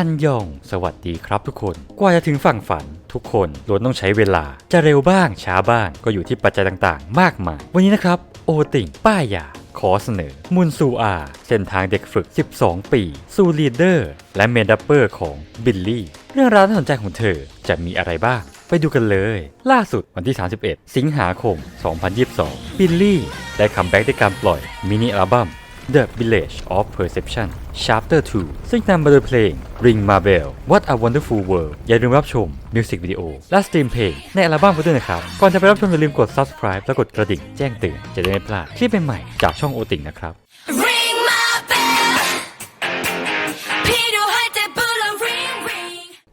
อันยอง สวัสดีครับทุกคน กว่าจะถึงฝั่งฝันทุกคนล้วนต้องใช้เวลา จะเร็วบ้างช้าบ้าง ก็อยู่ที่ปัจจัยต่างๆ มากมาย วันนี้นะครับ โอติ่ง ป้ายยาขอเสนอ มุนซูอา เส้นทางเด็กฝึก 12 ปีสู่ลีดเดอร์ และเมนดัปเปอร์ของบิลลี่ เรื่องราวน่สนใจของเธอจะมีอะไรบ้าง ไปดูกันเลย ล่าสุดวันที่ 31 สิงหาคม 2022 บิลลี่ได้คัมแบ็กด้วยการปล่อยมินิอัลบั้ม The Village of Perception Chapter 2 ซึ่งนำมาโดยเพลง Ring My Bell What a Wonderful World อย่าลืมรับชมมิวสิกวิดีโอและสตรีมเพลงในอัลบั้มกันด้วยนะครับ ก่อนจะไปรับชมอย่าลืมกด subscribe และกดกระดิ่งแจ้งเตือนจะได้ไม่พลาดคลิปใหม่ๆจากช่องโอติ่งนะครับ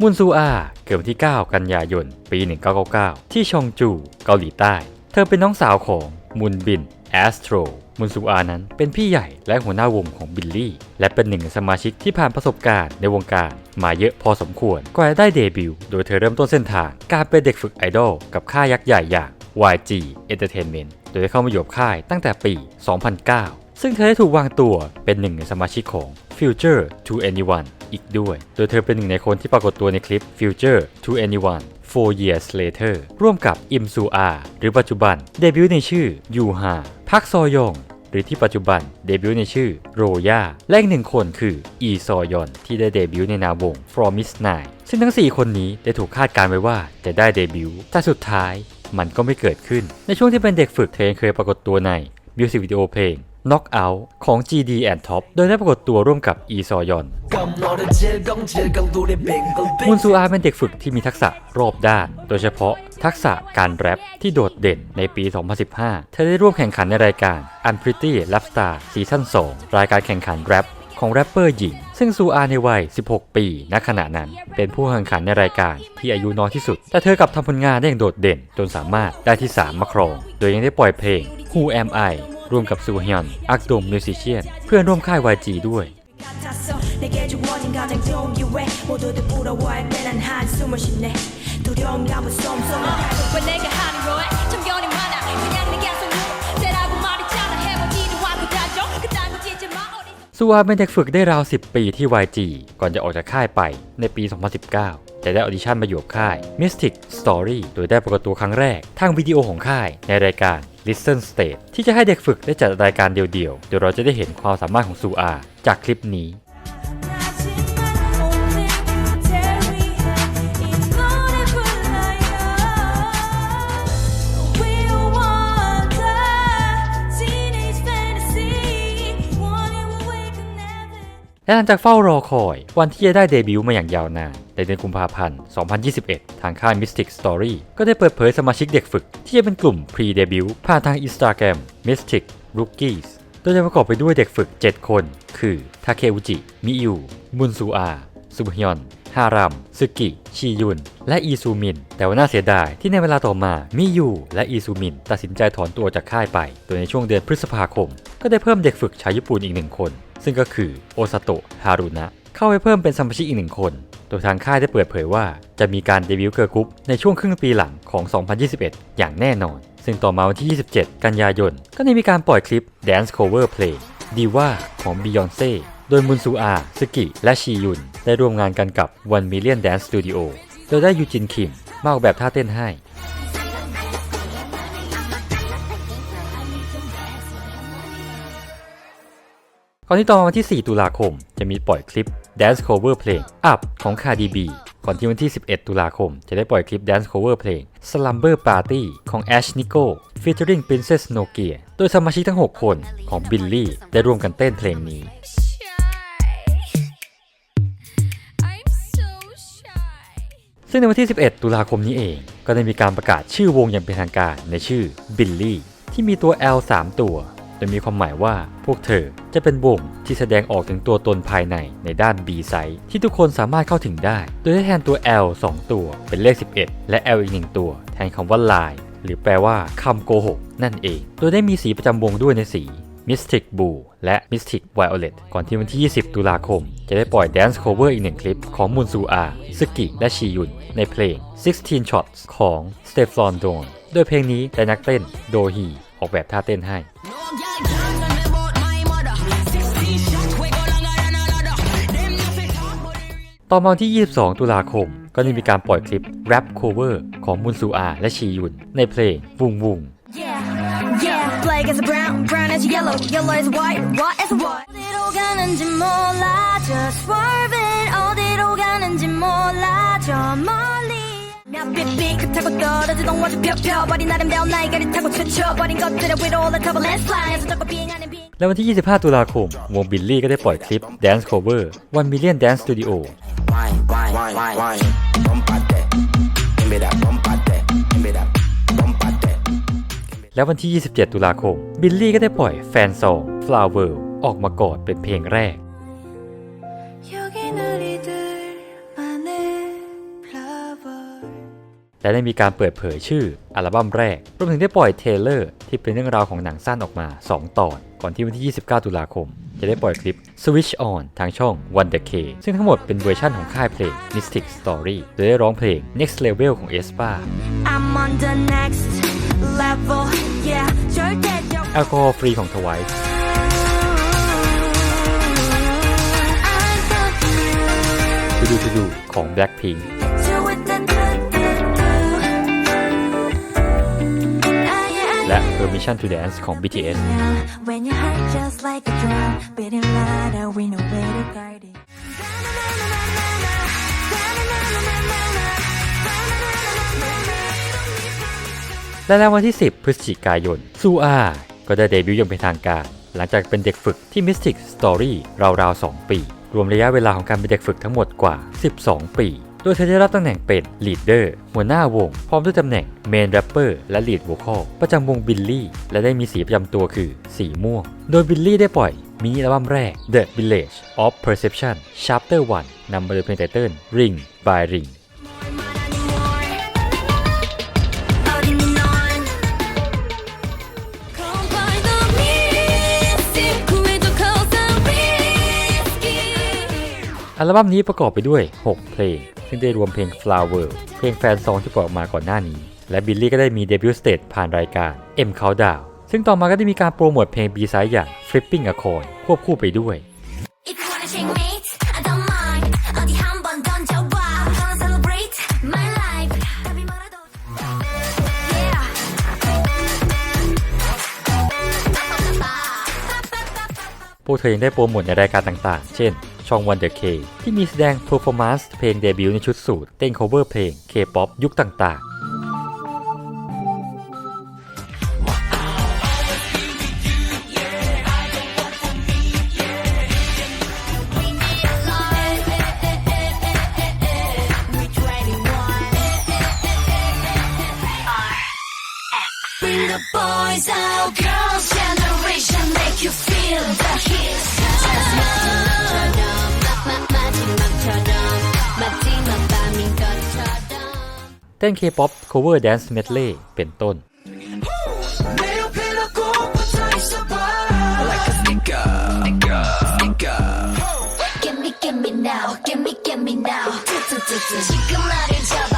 มุนซูอา เกิดวันที่ 9 กันยายน ปี 1999 ที่ชองจู เกาหลีใต้ เธอเป็นน้องสาวของมุนบินแอสโตร มุนซูอานั้นเป็นพี่ใหญ่และหัวหน้าวงของบิลลี่ และเป็นหนึ่งในสมาชิกที่ผ่านประสบการณ์ในวงการมาเยอะพอสมควรกว่าจะได้เดบิวต์โดยเธอเริ่มต้นเส้นทางการเป็นเด็กฝึกไอดอลกับค่ายยักษ์ใหญ่อย่าง YG Entertainment โดยได้เข้ามาอยู่กับค่ายตั้งแต่ปี 2009 ซึ่งเธอได้ถูกวางตัวเป็นหนึ่งในสมาชิกของ Future to Anyone อีกด้วย โดยเธอเป็นหนึ่งในคนที่ปรากฏตัวในคลิป Future to Anyone Four Years Later ร่วมกับอิมซูอาหรือปัจจุบันเดบิวต์ในชื่อยูฮา พักซอยองหรือที่ปัจจุบันเดบิวต์ในชื่อโรย่าและอีกหนึ่งคนคืออีซอยอนที่ได้เดบิวต์ในนามวง Promise Nine ซึ่งทั้ง 4 คนนี้ได้ถูกคาดการณ์ไว้ว่าจะได้เดบิวต์แต่สุดท้ายมันก็ไม่เกิดขึ้น ในช่วงที่เป็นเด็กฝึกเธอเคยปรากฏตัวในมิวสิกวิดีโอเพลง น็อกเอาท์ของ GD and Top โดยได้ปรากฏตัวร่วมกับอีซอยอนมุนซูอาเป็นเด็กฝึกที่มีทักษะรอบด้าน โดยเฉพาะทักษะการแรปที่โดดเด่นในปี 2015 เธอได้ร่วมแข่งขันในรายการ Unpretty Rap Star ซีซั่น2รายการแข่งขันแรปของแรปเปอร์หญิง ซึ่งซูอาในวัย 16 ปี ณ ขณะนั้น เป็นผู้แข่งขันในรายการที่อายุน้อยที่สุด แต่เธอกลับทำผลงานได้อย่างโดดเด่น จนสามารถได้ที่ 3 มาครอง โดยยังได้ปล่อยเพลง Who Am I ร่วมกับซูฮยอนอักดมมิวสิเชียนเพื่อนร่วมค่าย YG ด้วย같았 ซูอาเป็นเด็กฝึกได้ราว 10 ปีที่ YG ก่อนจะออกจากค่ายไปในปี 2019จะได้ออดิชั่นมาอยู่กับค่าย Mystic Story โดยได้ปรากฏตัวครั้งแรก ทางวิดีโอของค่ายในรายการ Listen State ที่จะให้เด็กฝึกได้จัดรายการเดียวๆ เดี๋ยวเราจะได้เห็นความสามารถของซูอาจากคลิปนี้ และหลังจากเฝ้ารอคอยวันที่จะได้เดบิวต์มาอย่างยาวนานในเดือนกุมภาพันธ์ 2021 ทางค่าย Mystic Story ก็ได้เปิดเผยสมาชิกเด็กฝึก ที่จะเป็นกลุ่ม Pre-Debut ผ่านทาง Instagram Mystic Rookies โดยจะประกอบไปด้วยเด็กฝึก 7 คน คือ ทาเคอุจิ มิยู มุนซูอา ซุบฮยอน ฮารัมซึกิ ชียุน และอีซูมิน แต่ว่าน่าเสียดายที่ในเวลาต่อมา มิยู และอีซูมิน ตัดสินใจถอนตัวจากค่ายไป โดยในช่วงเดือนพฤษภาคม ก็ได้เพิ่มเด็กฝึกชาวญี่ปุ่นอีกหนึ่งคน ซึ่งก็คือโอซาโตะ ฮารุนะ เข้าไปเพิ่มเป็นสมาชิกอีกหนึ่งคน โดยทางค่ายได้เปิดเผยว่า จะมีการเดบิวต์เกิร์ลกรุ๊ปในช่วงครึ่งปีหลังของ 2021 อย่างแน่นอน ซึ่งต่อมาวันที่ 27 กันยายน ก็ได้มีการปล่อยคลิป Dance Cover Play ดีว่าของ Beyonce โดยมุนซูอา ซึกิ และชียุน ได้ร่วมงานกันกับ One Million Dance Studio โดยได้ยูจินคิมมาออกแบบท่าเต้นให้ ก่อนที่ตอมาวันที่ 4 ตุลาคม จะมีปล่อยคลิป Dance Cover เพลง Up ของ Cardi B ก่อนที่วันที่ 11 ตุลาคม จะได้ปล่อยคลิป Dance Cover เพลง Slumber Party ของ Ash Nico featuring Princess Nokia โดยสมาชิกทั้ง 6 คนของ Billy ได้ร่วมกันเต้นเพลงนี้ ซึ่งในวันที่ 11 ตุลาคมนี้เอง ก็ได้มีการประกาศชื่อวงอย่างเป็นทางการในชื่อ Billy ที่มีตัว L 3 ตัว โดยมีความหมายว่าพวกเธอจะเป็นวงที่แสดงออกถึงตัวตนภายในในด้าน B ไซต์ที่ทุกคนสามารถเข้าถึงได้ โดยได้แทนตัว L 2 ตัวเป็นเลข 11 และ L อีกหนึ่งตัว แทนคำว่า lie หรือแปลว่าคำโกหกนั่นเอง โดยได้มีสีประจำวงด้วยในสี Mystic Blue และ Mystic Violet ก่อนที่วันที่ 20 ตุลาคม จะได้ปล่อย Dance Cover อีกหนึ่งคลิปของมุนซูอาซึกิ และชียุน ในเพลง 16 Shots ของ s t e p h o n d o n โดยเพลงนี้ได้นักเต้นโดฮีออกแบบท่าเต้นให้ต่อมาวันที่ 22 ตุลาคม ก็ได้มีการปล่อยคลิป rap cover ของมุนซูอา และชียุน ในเพลงวุงวุง Yeah, yeah. Black as a brown, brown as a yellow, yellow as white, white as a white. 어디로 가는지 몰라, just swerving. 어디로 가는지 몰라, 저 멀리. 삐삐 타고 떨어지던 와주 펴펴 버린 아름다운 나이가를 타고 쳐쳐버린 것들의 위로 올라타고 landslide 에서 자꾸 빙하는 빙 และวันที่ 25 ตุลาคม วงบิลลี่ก็ได้ปล่อยคลิป dance cover 1 million dance studio wine, wine, wine, wine, wine. Bombate, give me that bombate, give me that bombate. และวันที่ 27 ตุลาคม บิลลี่ก็ได้ปล่อยแฟนซอง flower ออกมาก่อนเป็นเพลงแรก และได้มีการเปิดเผยชื่ออัลบั้มแรก รวมถึงได้ปล่อยเทเลอร์ที่เป็นเรื่องราวของหนังสั้นออกมา 2 ตอน ก่อนที่วันที่ 29 ตุลาคม จะได้ปล่อยคลิป Switch On ทางช่อง Wonder K ซึ่งทั้งหมดเป็นเวอร์ชั่นของค่ายเพลง Mystic Story โดยได้ร้องเพลง Next Level ของ e s p a แอลกอฮอล์ฟรีของทวายดูดูดูของ Blackpink และ Permission to Dance ของ BTS When your heart just like a drum beating louder we know where to guard it และแล้ววันที่ 10 พฤศจิกายน ซูอา ก็ได้เดบิวต์อย่างเป็นทางการ หลังจากเป็นเด็กฝึกที่ Mystic Story ราวๆ 2 ปี รวมระยะเวลาของการเป็นเด็กฝึกทั้งหมดกว่า 12 ปี โดยเธอได้รับตำแหน่งเป็นลีดเดอร์หัวหน้าวง พร้อมด้วยตำแหน่งเมนแรปเปอร์และลีดโวคอลประจำวงบิลลี่ และได้มีสีประจำตัวคือ สีม่วง โดยบิลลี่ได้ปล่อยมินิอัลบั้มแรก The Village of Perception Chapter 1นำมาโดยเพลงไตเติ้ล Ring by Ring อัลบั้มนี้ประกอบไปด้วย 6 เพลง ซึ่งได้รวมเพลง Flower เพลงแฟนซองที่ปล่อยออกมาก่อนหน้านี้ และบิลลี่ก็ได้มีเดบิวต์สเตจผ่านรายการ M Countdown ซึ่งต่อมาก็ได้มีการโปรโมทเพลงบีไซด์อย่าง Flipping a Coin ควบคู่ไปด้วยพวกเธอยังได้โปรโมทในรายการต่างๆ เช่น ช่อง Wonder K ที่มีแสดง performance เพลงเดบิวต์ในชุดสูทเต้น cover เพลง K-pop ยุคต่างๆ ต้น K-pop cover dance medley เป็นต้น 내 옆에 꼭 붙어 있어봐 Like a sneaker, sneaker, sneaker. Give me give me now give me give me now 뚜뚜뚜뚜 지금 나를 잡아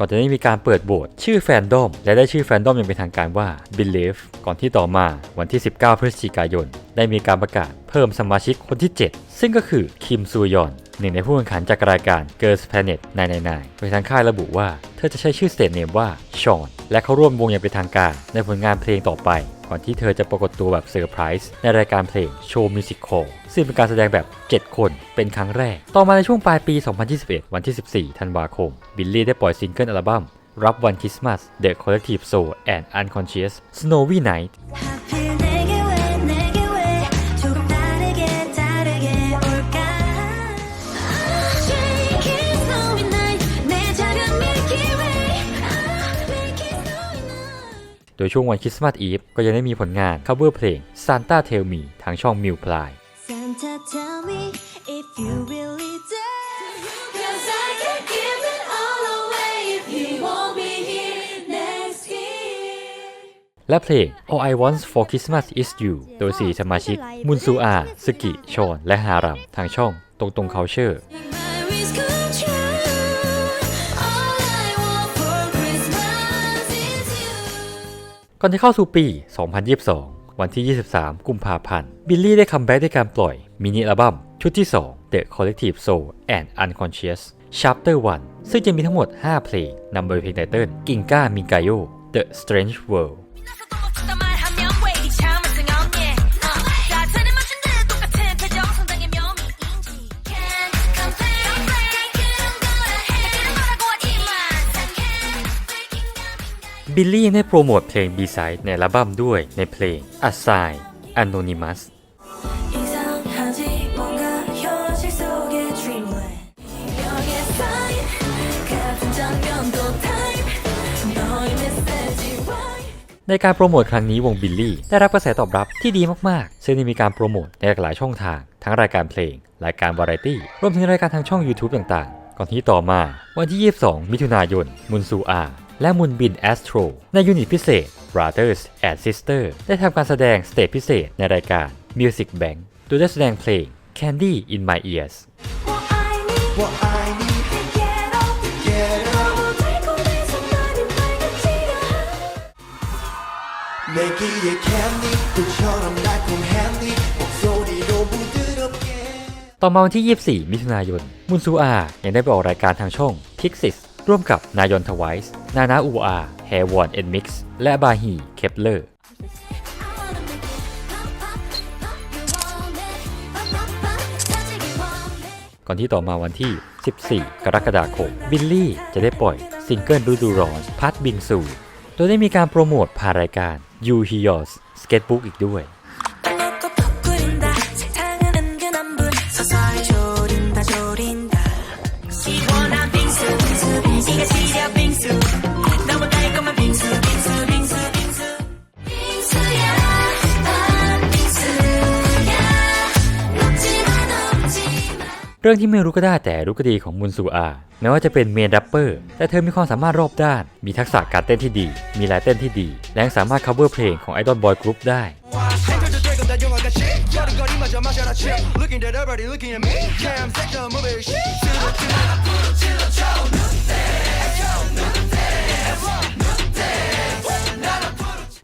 ก่อนจะได้มีการเปิดโหวตชื่อแฟนดอมและได้ชื่อแฟนดอมอย่างเป็นทางการว่า Believe ก่อนที่ต่อมาวันที่ 19 พฤศจิกายนได้มีการประกาศเพิ่มสมาชิกคนที่ 7 ซึ่งก็คือคิมซูยอน หนึ่งในผู้แข่งขันจากรายการ Girls Planet 999โดยทางค่ายระบุว่า เธอจะใช้ชื่อสเตทเนมว่าชอนและเขาร่วมวงอย่างเป็นทางการในผลงานเพลงต่อไป ก่อนที่เธอจะปรากฏตัวแบบเซอร์ไพรส์ในรายการเพลงโชว์มิวสิค l ซึ่งเป็นการแสดงแบบ 7 คนเป็นครั้งแรก ต่อมาในช่วงปลายปี 2021 วันที่ 14 ธันวาคม บิลลี่ได้ปล่อยซิงเกิลอัลบั้มรับวันคริสต์มาส The Collective Soul and Unconscious Snowy Night โดยช่วงวันคริสต์มาสอีฟก็ยังได้มีผลงาน cover เพลง Santa Tell Me ทางช่อง m i l p l y Santa tell me if you really dare Cause I can give it all away if you won't be here next year และเพลง All I Want for Christmas Is You โดย4สมาชิก มุนซูอาสึกิ ชอน และฮารัม ทางช่อง ตรงตรงเคาเชอร์ ก่อนจะเข้าสู่ปี 2022 วันที่ 23 กุมภาพันธ์ บิลลี่ได้คัมแบ็กด้วยการปล่อยมินิอัลบั้มชุดที่ 2 The Collective Soul and Unconscious Chapter 1 ซึ่งจะมีทั้งหมด 5 เพลงนำโดยเพลงไตเติ้ลกิงก้ามิงกาโย The Strange World บิลลี่ได้โปรโมทเพลง B-side ในอัลบั้มด้วยในเพลง Assign Anonymous ในการโปรโมทครั้งนี้วงบิลลี่ได้รับกระแสตอบรับที่ดีมากๆ ซึ่งได้มีการโปรโมทในหลายช่องทาง ทั้งรายการเพลง รายการวาไรตี้ รวมถึงรายการทางช่อง YouTube ต่างๆ ก่อนที่ต่อมาวันที่ 22 มิถุนายน มุนซูอา และมุนบินแอสโตรในยูนิตพิเศษ Brothers and Sister ได้ทำการแสดงสเตจพิเศษในรายการ Music Bank โดยได้แสดงเพลง Candy in My Ears ต่อมาวันที่ 24 มิถุนายน มุนซูอา ยังได้ไปออกรายการทางช่อง Pixis ร่วมกับนายอนทวายส์นานาอูอาแฮวอนเอ็นมิกซ์และบาฮีเคปเลอร์ก่อนที่ต่อมาวันที่ 14 กรกฎาคม บิลลี่จะได้ปล่อยซิงเกิลฤดูร้อนพัดบินสู่โดยได้มีการโปรโมทผ่านรายการยูฮิยอส Skatebook อีกด้วย เรื่องที่ไม่รู้ก็ได้แต่รู้ก็ดีของมุนซูอา แม้ว่าจะเป็นเมนดัปเปอร์ แต่เธอมีความสามารถรอบด้าน มีทักษะการเต้นที่ดี มีลายเต้นที่ดี และสามารถ cover เพลงของไอดอลบอยกรุ๊ปได้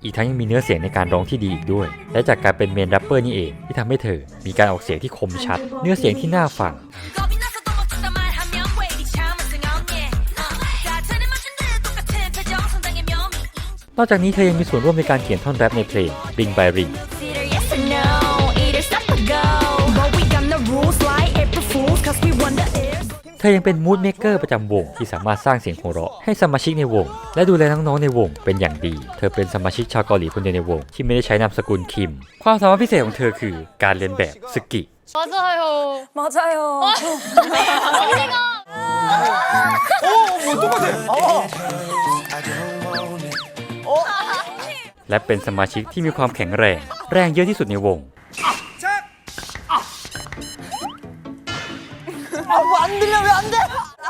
อีกทั้งยังมีเนื้อเสียงในการร้องที่ดีอีกด้วย และจากการเป็นเมนแรปเปอร์นี่เองที่ทำให้เธอ มีการออกเสียงที่คมชัด เนื้อเสียงที่น่าฟังนอกจากนี้เธอยังมีส่วนร่วมในการเขียนท่อนแรปในเพลง Ring by Ring ธอยังเป็นมูดเม k เกอร์ประจำวงที่สามารถสร้างเสียงหัวเราะให้สมาชิกในวง และดูแลน้องๆในวงเป็นอย่างดี เธอเป็นสมาชิกชาวเกาหลีคนเดียวในวง ที่ไม่ได้ใช้นามสกุลคิม ความสามารถพิเศษของเธอคือการเรียนแบบสกิ 맞아요. 맞아요. I don't want it และเป็นสมาชิกที่มีความแข็งแรง แรงเยอะที่สุดในวง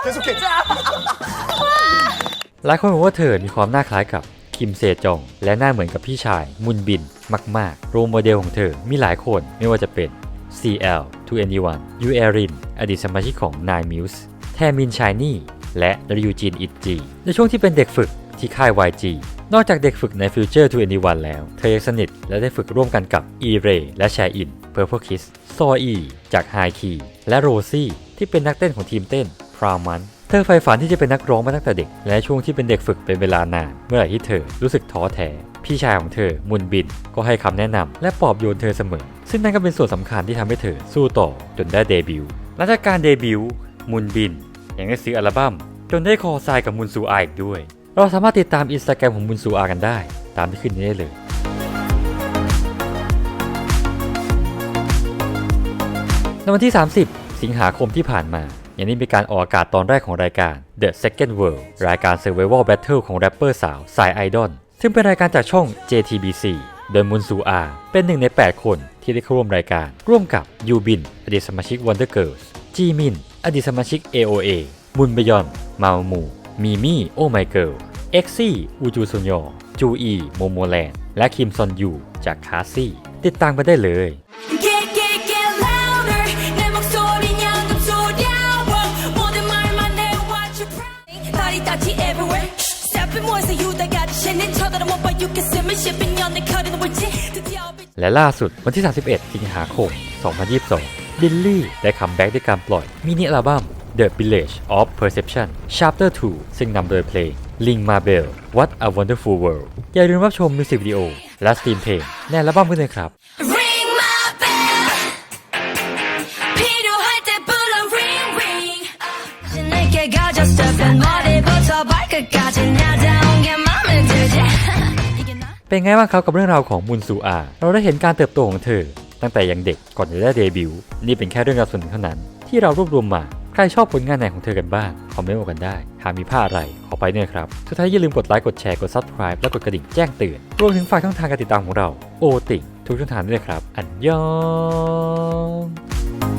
계속해 หลายคนบอกว่าเธอมีความหน้าคล้ายกับคิมเซจอง และหน้าเหมือนกับพี่ชายมุนบินมาก ๆ โรลโมเดลของเธอมีหลายคนไม่ว่าจะเป็น CL 2NE1 ยูเอรินอดีตสมาชิกของ Nine Muse แทมินชายนี่ และริวจินอิจีในช่วงที่เป็นเด็กฝึกที่ค่าย YG นอกจากเด็กฝึกใน Future 2NE1 แล้ว เธอยังสนิทและได้ฝึกร่วมกันกับ e r a y และ s h a i n Purple Kiss ซออีจาก High Key และโรซี่ ที่เป็นนักเต้นของทีมเต้นพราวมันเธอใฝ่ฝันที่จะเป็นนักร้องมาตั้งแต่เด็ก และช่วงที่เป็นเด็กฝึกเป็นเวลานาน เมื่อไหร่ที่เธอรู้สึกท้อแท้พี่ชายของเธอ มุนบิน ก็ให้คำแนะนำและปลอบโยนเธอเสมอ ซึ่งนั่นก็เป็นส่วนสำคัญที่ทำให้เธอสู้ต่อจนได้เดบิวต์หลังจากการเดบิวต์มุนบินยังได้ซื้ออัลบั้ม จนได้คอไซน์กับมุนซูอาอีกด้วย เราสามารถติดตามอินสตาแกรมของมุนซูอากันได้ ตามที่ขึ้นนี้ได้เลยในวันที่ 30 สิงหาคมที่ผ่านมายังได้มีการออกอากาศตอนแรกของรายการ The Second World รายการ Survival Battle ของแรปเปอร์สาวสายไอดอลซึ่งเป็นรายการจากช่อง JTBC โดยมุนซูอา เป็นหนึ่งใน 8 คนที่ได้เข้าร่วมรายการ ร่วมกับยูบิน อดีตสมาชิก Wonder Girls จีมิน อดีตสมาชิก AOA มุนบยอน มามู มีมี่ โอไมเกิล เอ็กซี่ อูจูซุนยอ จูอี โมโมแลน และคิมซอนยู จากคาซี่ ติดตามกันได้เลย และล่าสุดวันที่ 31 สิงหาคม 2022 ดิลลี่ได้คัมแบ็กด้วยการปล่อย มินิอัลบั้ม The Village of Perception Chapter 2 ซึ่งนำโดยเพลง Ling Ma Bell What a Wonderful World อย่าลืมรับชมมิวสิกวิดีโอและสตรีมเพลงในอัลบั้มกันเลยครับ가 เป็นไงบ้างครับกับเรื่องราวของมุนซูอา เราได้เห็นการเติบโตของเธอ ตั้งแต่ยังเด็กก่อนจะได้เดบิวต์นี่เป็นแค่เรื่องราวส่วนหนึ่งเท่านั้น ที่เรารวบรวมมา ใครชอบผลงานไหนของเธอกันบ้าง คอมเมนต์มากันได้ หากมีผ้าอะไร ขอไปด้วยครับสุดท้ายอย่าลืมกดไลค์ กดแชร์ กด subscribe และกดกระดิ่งแจ้งเตือน รวมถึงฝากช่องทางการติดตามของเรา โอติทุกช่องทางด้วยครับ อันยอง